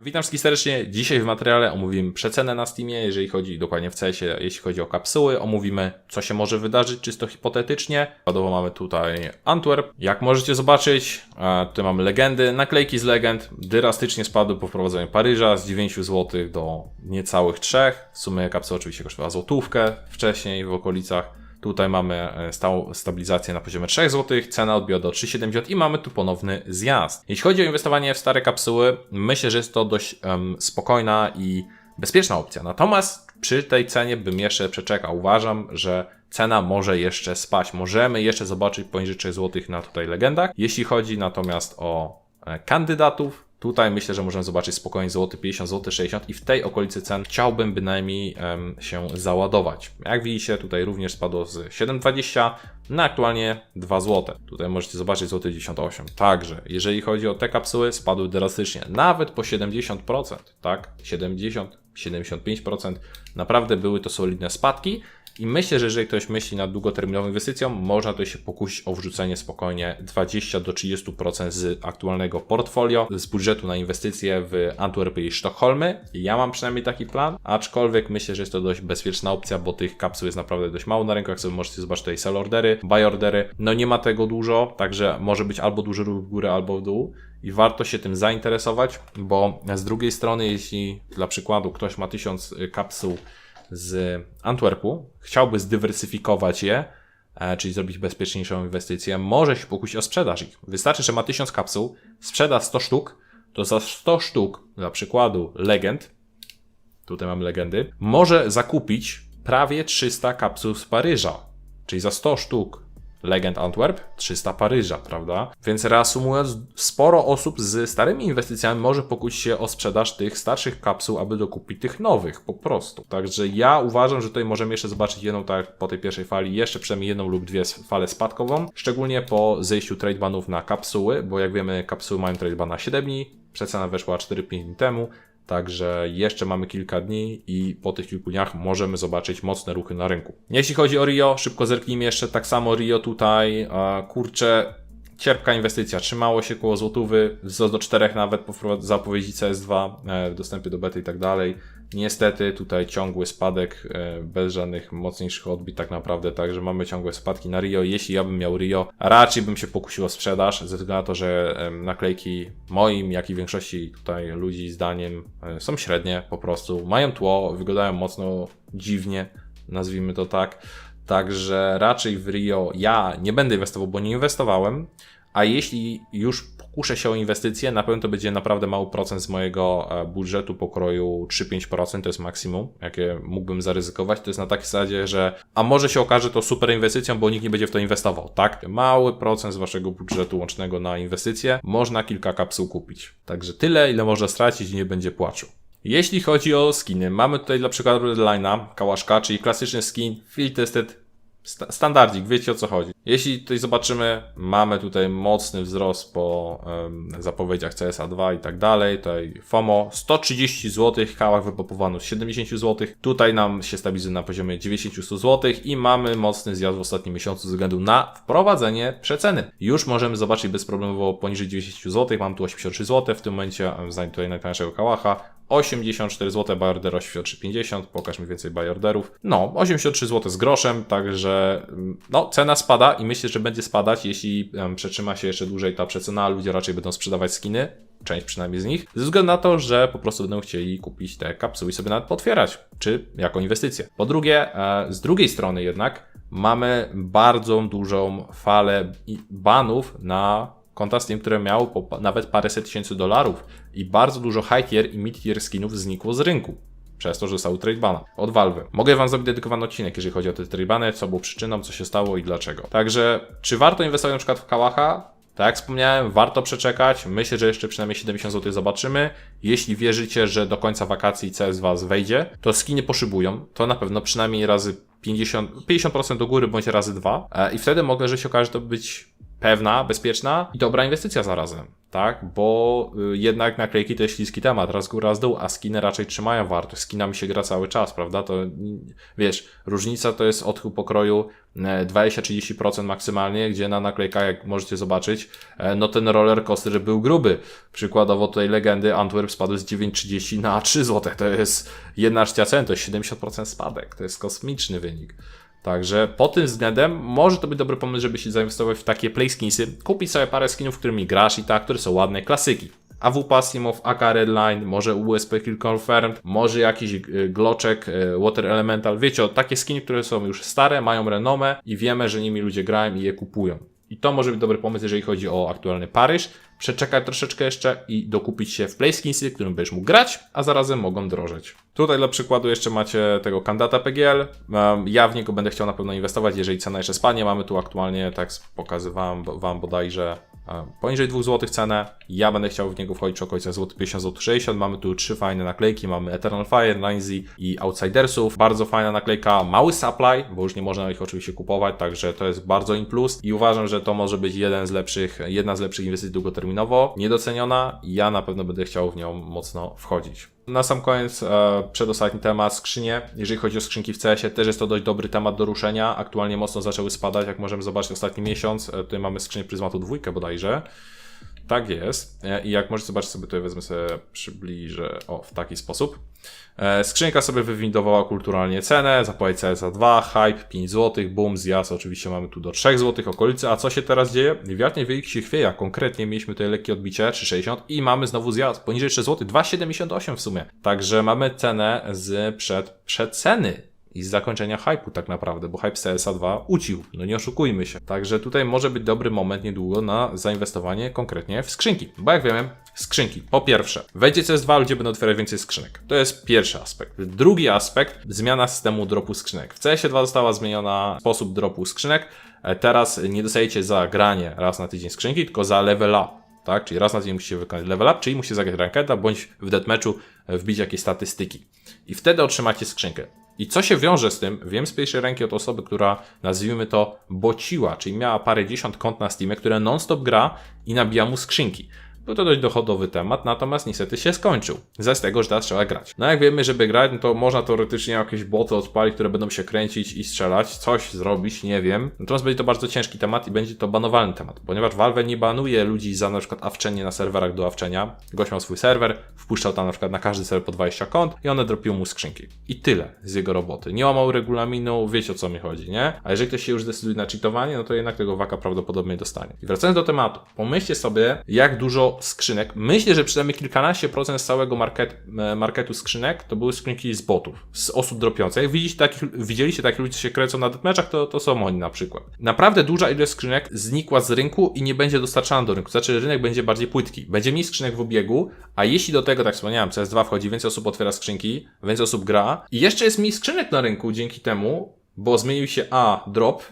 Witam wszystkich serdecznie. Dzisiaj w materiale omówimy przecenę na Steamie, jeżeli chodzi dokładnie w CS-ie, jeśli chodzi o kapsuły. Omówimy, co się może wydarzyć czysto hipotetycznie. Przykładowo mamy tutaj Antwerp. Jak możecie zobaczyć, e, tutaj mamy legendy, naklejki z legend. Drastycznie spadły po wprowadzeniu Paryża z 9 zł do niecałych 3. W sumie kapsuła oczywiście kosztowała złotówkę wcześniej w okolicach. Tutaj mamy e, stałą stabilizację na poziomie 3 zł, cena odbiła do 3,70 i mamy tu ponowny zjazd. Jeśli chodzi o inwestowanie w stare kapsuły, myślę, że jest to dość em, spokojna i bezpieczna opcja. Natomiast przy tej cenie bym jeszcze przeczekał. Uważam, że cena może jeszcze spaść. Możemy jeszcze zobaczyć poniżej 3 zł na tutaj legendach. Jeśli chodzi natomiast o e, kandydatów, Tutaj myślę, że możemy zobaczyć spokojnie złoty 50, złoty 60 i w tej okolicy cen chciałbym bynajmniej em, się załadować. Jak widzicie, tutaj również spadło z 7,20 na aktualnie 2 zł. Tutaj możecie zobaczyć złoty 98. Także, jeżeli chodzi o te kapsuły, spadły drastycznie, nawet po 70%, tak? 70, 75%. Naprawdę były to solidne spadki. I myślę, że jeżeli ktoś myśli nad długoterminową inwestycją, można to się pokusić o wrzucenie spokojnie 20 do 30% z aktualnego portfolio, z budżetu na inwestycje w Antwerpy i Sztokholmy. Ja mam przynajmniej taki plan, aczkolwiek myślę, że jest to dość bezpieczna opcja, bo tych kapsuł jest naprawdę dość mało na rynku. Jak sobie możecie zobaczyć tutaj sell ordery, buy ordery, no nie ma tego dużo, także może być albo duży ruch w górę, albo w dół i warto się tym zainteresować, bo z drugiej strony, jeśli dla przykładu ktoś ma 1000 kapsuł z Antwerpu, chciałby zdywersyfikować je, e, czyli zrobić bezpieczniejszą inwestycję, może się pokusić o sprzedaż ich. Wystarczy, że ma 1000 kapsuł, sprzeda 100 sztuk, to za 100 sztuk, dla przykładu legend, tutaj mamy legendy, może zakupić prawie 300 kapsuł z Paryża. Czyli za 100 sztuk Legend Antwerp, 300 Paryża, prawda? Więc reasumując, sporo osób z starymi inwestycjami może pokusić się o sprzedaż tych starszych kapsuł, aby dokupić tych nowych, po prostu. Także ja uważam, że tutaj możemy jeszcze zobaczyć jedną, tak po tej pierwszej fali, jeszcze przynajmniej jedną lub dwie falę spadkową, szczególnie po zejściu tradebanów na kapsuły, bo jak wiemy, kapsuły mają tradeban na 7 dni, przecena weszła 4-5 dni temu, Także jeszcze mamy kilka dni i po tych kilku dniach możemy zobaczyć mocne ruchy na rynku. Jeśli chodzi o Rio, szybko zerknijmy jeszcze tak samo Rio tutaj. Kurczę, cierpka inwestycja. Trzymało się koło złotówy, wzrost do 4 nawet po zapowiedzi CS2 e, dostępie do bety i tak dalej. Niestety tutaj ciągły spadek e, bez żadnych mocniejszych odbit tak naprawdę, także mamy ciągłe spadki na Rio. Jeśli ja bym miał Rio, raczej bym się pokusił o sprzedaż, ze względu na to, że naklejki moim, jak i większości tutaj ludzi zdaniem e, są średnie po prostu. Mają tło, wyglądają mocno dziwnie, nazwijmy to tak. Także raczej w Rio ja nie będę inwestował, bo nie inwestowałem. A jeśli już pokuszę się o inwestycje, na pewno to będzie naprawdę mały procent z mojego e, budżetu pokroju 3-5%, to jest maksimum, jakie mógłbym zaryzykować. To jest na takiej zasadzie, że a może się okaże to super inwestycją, bo nikt nie będzie w to inwestował, tak? Mały procent z waszego budżetu łącznego na inwestycje, można kilka kapsuł kupić. Także tyle, ile można stracić i nie będzie płaczu. Jeśli chodzi o skiny, mamy tutaj dla przykładu Redline'a, Kałaszka, czyli klasyczny skin Field Tested Sta- standardzik, wiecie o co chodzi. Jeśli tutaj zobaczymy, mamy tutaj mocny wzrost po em, zapowiedziach CSA 2 i tak dalej. Tutaj FOMO 130 zł, kałach wypopowano z 70 zł. Tutaj nam się stabilizuje na poziomie 90 zł i mamy mocny zjazd w ostatnim miesiącu ze względu na wprowadzenie przeceny. Już możemy zobaczyć bezproblemowo poniżej 90 zł. Mam tu 83 zł. W tym momencie tutaj najtańszego kałacha. 84 zł, buy order 83,50, pokaż mi więcej buy. No, 83 zł z groszem, także mm, no, cena spada i myślę, że będzie spadać, jeśli em, przetrzyma się jeszcze dłużej ta przecena, ludzie raczej będą sprzedawać skiny, część przynajmniej z nich, ze względu na to, że po prostu będą chcieli kupić te kapsuły i sobie nawet potwierać, czy jako inwestycję. Po drugie, e, z drugiej strony jednak mamy bardzo dużą falę banów na konta Steam, które miały po, nawet paręset tysięcy dolarów i bardzo dużo high tier i mid tier skinów znikło z rynku. Przez to, że zostały tradebana od Valve. Mogę Wam zrobić dedykowany odcinek, jeżeli chodzi o te tradebany, co było przyczyną, co się stało i dlaczego. Także, czy warto inwestować na przykład w Kałacha? Tak jak wspomniałem, warto przeczekać. Myślę, że jeszcze przynajmniej 70 zł zobaczymy. Jeśli wierzycie, że do końca wakacji CS Was wejdzie, to skiny poszybują. To na pewno przynajmniej razy 50, 50% do góry bądź razy 2. I wtedy mogę, że się okaże to być pewna, bezpieczna i dobra inwestycja zarazem, tak? Bo y, jednak naklejki to jest śliski temat, raz góra, raz dół, a skiny raczej trzymają wartość. Skinami się gra cały czas, prawda? To wiesz, różnica to jest odchył pokroju e, 20-30% maksymalnie, gdzie na naklejkach, jak możecie zobaczyć, e, no ten roller coaster był gruby. Przykładowo tutaj legendy Antwerp spadły z 9,30 na 3 zł. To jest jedna trzecia cen, to jest 70% spadek. To jest kosmiczny wynik. Także pod tym względem może to być dobry pomysł, żeby się zainwestować w takie playskinsy, kupić sobie parę skinów, którymi grasz i tak, które są ładne, klasyki. AWP Simow, AK Redline, może USP Kill Confirmed, może jakiś y, Gloczek, y, Water Elemental. Wiecie, takie skiny, które są już stare, mają renomę i wiemy, że nimi ludzie grają i je kupują. I to może być dobry pomysł, jeżeli chodzi o aktualny Paryż. Przeczekać troszeczkę jeszcze i dokupić się w Playskinsy, którym będziesz mógł grać, a zarazem mogą drożeć. Tutaj dla przykładu jeszcze macie tego kandydata PGL. Ja w niego będę chciał na pewno inwestować, jeżeli cena jeszcze spadnie. Mamy tu aktualnie, tak pokazywałem wam bodajże, poniżej 2 zł cenę. Ja będę chciał w niego wchodzić okolicach zł 50 zł 60. Mamy tu trzy fajne naklejki. Mamy Eternal Fire, Lindsay i Outsidersów. Bardzo fajna naklejka, mały supply, bo już nie można ich oczywiście kupować, także to jest bardzo in plus i uważam, że to może być jeden z lepszych, jedna z lepszych inwestycji długoterminowo. Niedoceniona. Ja na pewno będę chciał w nią mocno wchodzić. Na sam koniec, e, przedostatni temat, skrzynie. Jeżeli chodzi o skrzynki w CS-ie, też jest to dość dobry temat do ruszenia. Aktualnie mocno zaczęły spadać, jak możemy zobaczyć ostatni miesiąc. E, tutaj mamy skrzynię Pryzmatu dwójkę bodajże. Tak jest. E, I jak możecie zobaczyć sobie, tutaj wezmę sobie, przybliżę, o, w taki sposób. E, Skrzynka sobie wywindowała kulturalnie cenę, zapłacić CSA 2, hype 5 zł, boom, zjazd oczywiście mamy tu do 3 zł okolicy, a co się teraz dzieje? Wiatnie wielki się chwieja, konkretnie mieliśmy tutaj lekkie odbicie 3,60 i mamy znowu zjazd poniżej 3 zł, 2,78 w sumie. Także mamy cenę z przed, przeceny i z zakończenia hype'u tak naprawdę, bo hype CSA 2 ucił, no nie oszukujmy się. Także tutaj może być dobry moment niedługo na zainwestowanie konkretnie w skrzynki, bo jak wiemy, skrzynki. Po pierwsze, wejdzie CS2, ludzie będą otwierać więcej skrzynek. To jest pierwszy aspekt. Drugi aspekt, zmiana systemu dropu skrzynek. W CS2 została zmieniona sposób dropu skrzynek. E, Teraz nie dostajecie za granie raz na tydzień skrzynki, tylko za level up tak? Czyli raz na dzień musicie wykonać level up, czyli musicie zagrać rankeda, bądź w deathmatchu e, wbić jakieś statystyki. I wtedy otrzymacie skrzynkę. I co się wiąże z tym? Wiem z pierwszej ręki od osoby, która nazwijmy to bociła, czyli miała parę dziesiąt kont na Steamie, które non-stop gra i nabija mu skrzynki. Był to dość dochodowy temat, natomiast niestety się skończył. Ze z tego, że teraz trzeba grać. No jak wiemy, żeby grać, no to można teoretycznie jakieś boty odpalić, które będą się kręcić i strzelać, coś zrobić, nie wiem. Natomiast będzie to bardzo ciężki temat i będzie to banowalny temat, ponieważ Valve nie banuje ludzi za na przykład awczenie na serwerach do awczenia. Gość miał swój serwer, wpuszczał tam na przykład na każdy serwer po 20 kont i one dropiły mu skrzynki. I tyle z jego roboty. Nie łamał regulaminu, wiecie o co mi chodzi, nie? A jeżeli ktoś się już zdecyduje na cheatowanie, no to jednak tego waka prawdopodobnie dostanie. I wracając do tematu, pomyślcie sobie, jak dużo skrzynek. Myślę, że przynajmniej kilkanaście procent z całego market, e, marketu skrzynek to były skrzynki z botów, z osób dropiących. Jak takich, widzieliście takich ludzi, co się kręcą na deathmatchach, to, to są oni na przykład. Naprawdę duża ilość skrzynek znikła z rynku i nie będzie dostarczana do rynku. Znaczy, rynek będzie bardziej płytki. Będzie mniej skrzynek w obiegu, a jeśli do tego, tak wspomniałem, CS2 wchodzi, więcej osób otwiera skrzynki, więcej osób gra i jeszcze jest mniej skrzynek na rynku dzięki temu, bo zmienił się A, drop,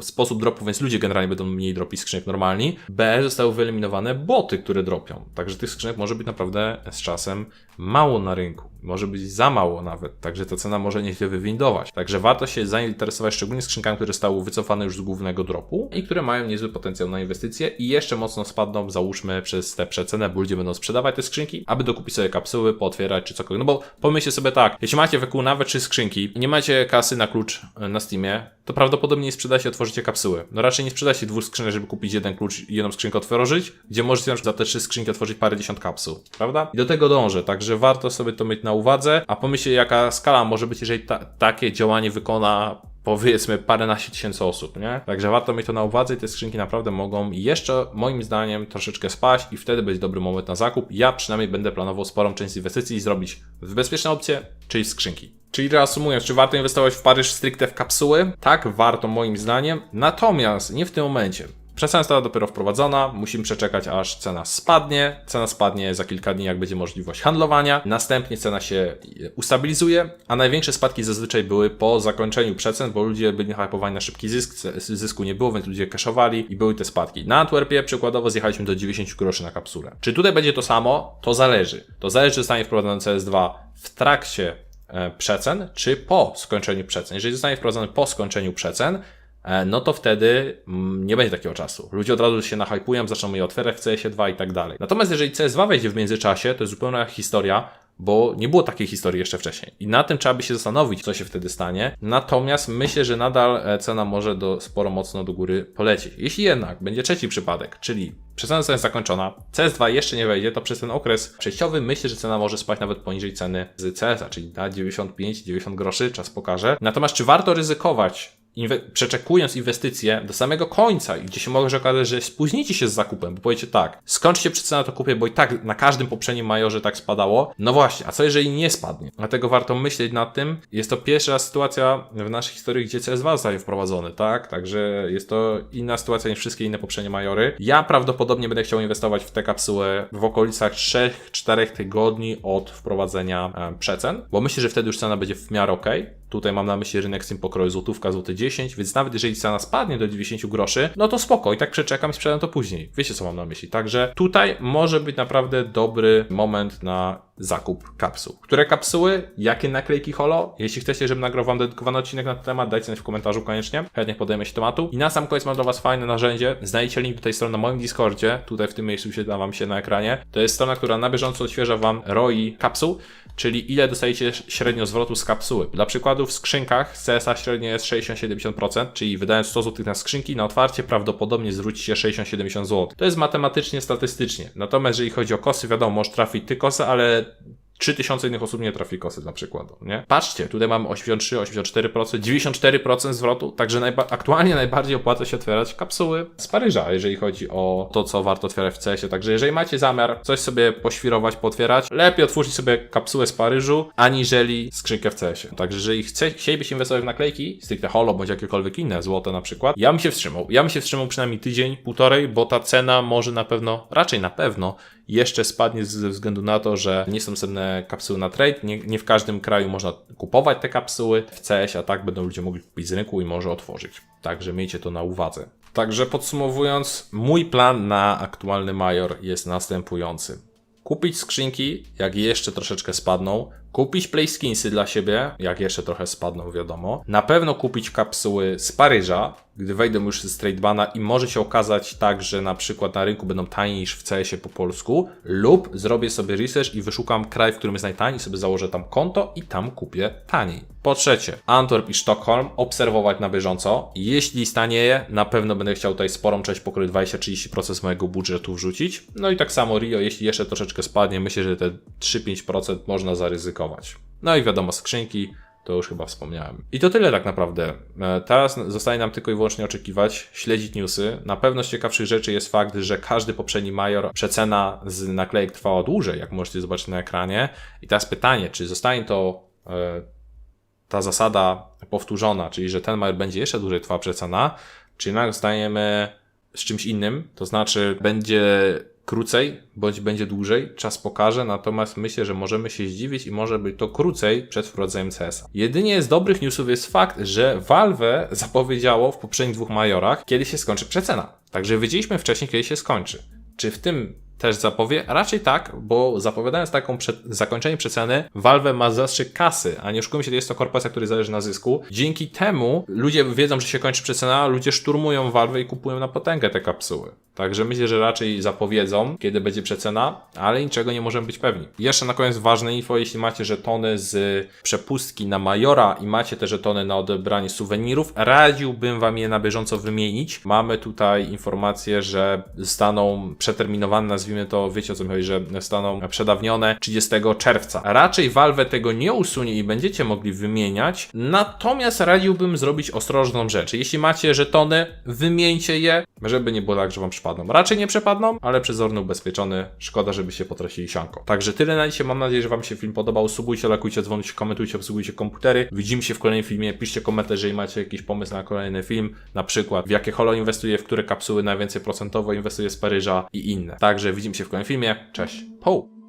sposób dropu, więc ludzie generalnie będą mniej dropić skrzynek normalni. B, zostały wyeliminowane boty, które dropią. Także tych skrzynek może być naprawdę z czasem mało na rynku. Może być za mało nawet, także ta cena może nieźle wywindować. Także warto się zainteresować szczególnie skrzynkami, które zostały wycofane już z głównego dropu i które mają niezły potencjał na inwestycje i jeszcze mocno spadną, załóżmy, przez tę przecenę, bo ludzie będą sprzedawać te skrzynki, aby dokupić sobie kapsuły, pootwierać czy cokolwiek. No bo pomyślcie sobie tak, jeśli macie wokół nawet trzy skrzynki i nie macie kasy na klucz e, na Steamie, to prawdopodobnie nie sprzedacie, otworzycie kapsuły. No raczej nie sprzedacie dwóch skrzynek, żeby kupić jeden klucz i jedną skrzynkę otworzyć, gdzie możecie na przykład za te trzy skrzynki otworzyć parę dziesiąt kapsuł, prawda? I do tego dążę, także warto sobie to mieć na uwadze, a pomyślcie jaka skala może być, jeżeli ta, takie działanie wykona powiedzmy paręnaście tysięcy osób, nie? Także warto mieć to na uwadze i te skrzynki naprawdę mogą jeszcze moim zdaniem troszeczkę spaść i wtedy będzie dobry moment na zakup. Ja przynajmniej będę planował sporą część inwestycji zrobić w bezpieczne opcje, czyli skrzynki. Czyli reasumując, czy warto inwestować w Paryż stricte w kapsuły? Tak, warto moim zdaniem. Natomiast nie w tym momencie. Przecena została dopiero wprowadzona, musimy przeczekać aż cena spadnie. Cena spadnie za kilka dni, jak będzie możliwość handlowania. Następnie cena się ustabilizuje, a największe spadki zazwyczaj były po zakończeniu przecen, bo ludzie byli hypowani na szybki zysk, zysku nie było, więc ludzie cashowali i były te spadki. Na Antwerpie przykładowo zjechaliśmy do 90 groszy na kapsulę. Czy tutaj będzie to samo? To zależy. To zależy, czy zostanie wprowadzony CS2 w trakcie e, przecen, czy po skończeniu przecen. Jeżeli zostanie wprowadzony po skończeniu przecen, e, no to wtedy mm, nie będzie takiego czasu. Ludzie od razu się nahypują, zaczną je otwierać w CS2 i tak dalej. Natomiast jeżeli CS2 wejdzie w międzyczasie, to jest zupełna historia, bo nie było takiej historii jeszcze wcześniej. I na tym trzeba by się zastanowić, co się wtedy stanie. Natomiast myślę, że nadal e, cena może do, sporo mocno do góry polecieć. Jeśli jednak będzie trzeci przypadek, czyli przecena jest zakończona, CS2 jeszcze nie wejdzie, to przez ten okres przejściowy myślę, że cena może spaść nawet poniżej ceny z CS-a, czyli na 95-90 groszy, czas pokaże. Natomiast czy warto ryzykować inwe- przeczekując inwestycje do samego końca gdzie się może okazać, że spóźnicie się z zakupem, bo powiecie tak, skończcie przecena to kupię, bo i tak na każdym poprzednim majorze tak spadało. No właśnie, a co jeżeli nie spadnie? Dlatego warto myśleć nad tym. Jest to pierwsza sytuacja w naszej historii, gdzie CS2 zostaje wprowadzony, tak? Także jest to inna sytuacja niż wszystkie inne poprzednie majory. Ja prawdopodobnie będę chciał inwestować w tę kapsułę w okolicach 3-4 tygodni od wprowadzenia e, przecen, bo myślę, że wtedy już cena będzie w miarę ok. Tutaj mam na myśli rynek z tym pokroju złotówka, złoty 10, więc nawet jeżeli cena spadnie do 90 groszy, no to spoko, i tak przeczekam i sprzedam to później. Wiecie co mam na myśli. Także tutaj może być naprawdę dobry moment na zakup kapsuł. Które kapsuły? Jakie naklejki holo? Jeśli chcecie, żebym nagrał wam dedykowany odcinek na ten temat, dajcie znać w komentarzu koniecznie. Chętnie podejmę się tematu. I na sam koniec mam dla was fajne narzędzie. Znajdziecie link do tej strony na moim Discordzie. Tutaj w tym miejscu wyświetla wam się na ekranie. To jest strona, która na bieżąco odświeża wam ROI kapsuł, czyli ile dostajecie średnio zwrotu z kapsuły. Dla przykładu w skrzynkach CSA średnio jest 60-70%, czyli wydając 100 zł na skrzynki, na otwarcie prawdopodobnie zwrócicie 60-70 zł. To jest matematycznie, statystycznie. Natomiast jeżeli chodzi o kosy, wiadomo, może trafić ty ale 3000 innych osób nie trafi kosy na przykład, nie? Patrzcie, tutaj mamy 83, 84%, 94% zwrotu, także najba aktualnie najbardziej opłaca się otwierać kapsuły z Paryża, jeżeli chodzi o to, co warto otwierać w CS-ie. Także jeżeli macie zamiar coś sobie poświrować, potwierać, lepiej otwórzcie sobie kapsułę z Paryżu, aniżeli skrzynkę w CS-ie. Także jeżeli chce, chcielibyście inwestować w naklejki, stricte holo, bądź jakiekolwiek inne, złote na przykład, ja bym się wstrzymał. Ja bym się wstrzymał przynajmniej tydzień, półtorej, bo ta cena może na pewno, raczej na pewno, jeszcze spadnie ze względu na to, że nie są cenne kapsuły na trade. Nie, nie w każdym kraju można kupować te kapsuły. W CS, a tak będą ludzie mogli kupić z rynku i może otworzyć. Także miejcie to na uwadze. Także podsumowując, mój plan na aktualny major jest następujący. Kupić skrzynki, jak jeszcze troszeczkę spadną. Kupić playskinsy dla siebie, jak jeszcze trochę spadną, wiadomo. Na pewno kupić kapsuły z Paryża, gdy wejdą już z tradebana i może się okazać tak, że na przykład na rynku będą taniej niż w CS-ie po polsku, lub zrobię sobie research i wyszukam kraj, w którym jest najtaniej, sobie założę tam konto i tam kupię taniej. Po trzecie, Antwerp i Sztokholm obserwować na bieżąco. Jeśli stanieje, na pewno będę chciał tutaj sporą część pokroju 20-30% z mojego budżetu wrzucić. No i tak samo Rio, jeśli jeszcze troszeczkę spadnie, myślę, że te 3-5% można zaryzykować. No i wiadomo, skrzynki, to już chyba wspomniałem. I to tyle tak naprawdę. E, Teraz zostaje nam tylko i wyłącznie oczekiwać, śledzić newsy. Na pewno z ciekawszych rzeczy jest fakt, że każdy poprzedni major przecena z naklejek trwała dłużej, jak możecie zobaczyć na ekranie. I teraz pytanie, czy zostanie to e, ta zasada powtórzona, czyli że ten major będzie jeszcze dłużej trwała przecena, czy jednak zostajemy z czymś innym, to znaczy będzie krócej, bądź będzie dłużej, czas pokaże, natomiast myślę, że możemy się zdziwić i może być to krócej przed wprowadzeniem CS-a. Jedynie z dobrych newsów jest fakt, że Valve zapowiedziało w poprzednich dwóch majorach, kiedy się skończy przecena. Także wiedzieliśmy wcześniej, kiedy się skończy. Czy w tym też zapowie? Raczej tak, bo zapowiadając taką przed, zakończenie przeceny, Valve ma zastrzyk kasy, a nie oszukujmy się, jest to korporacja, która zależy na zysku. Dzięki temu ludzie wiedzą, że się kończy przecena, ludzie szturmują Valve i kupują na potęgę te kapsuły. Także myślę, że raczej zapowiedzą, kiedy będzie przecena, ale niczego nie możemy być pewni. Jeszcze na koniec ważne info, jeśli macie żetony z przepustki na Majora i macie te żetony na odebranie suwenirów, radziłbym wam je na bieżąco wymienić. Mamy tutaj informację, że zostaną przeterminowane, nazwijmy to, wiecie o co mi chodzi, że zostaną przedawnione 30 czerwca. Raczej Valve tego nie usunie i będziecie mogli wymieniać, natomiast radziłbym zrobić ostrożną rzecz. Jeśli macie żetony, wymieńcie je, żeby nie było tak, że wam przypadną. Raczej nie przepadną, ale przezorny ubezpieczony. Szkoda, żeby się potracili sianko. Także tyle na dzisiaj. Mam nadzieję, że wam się film podobał. Subujcie, lajkujcie, dzwoncie, komentujcie, obsługujcie komputery. Widzimy się w kolejnym filmie. Piszcie komentarze, jeżeli macie jakiś pomysł na kolejny film. Na przykład w jakie holo inwestuje, w które kapsuły najwięcej procentowo inwestuje z Paryża i inne. Także widzimy się w kolejnym filmie. Cześć. Po!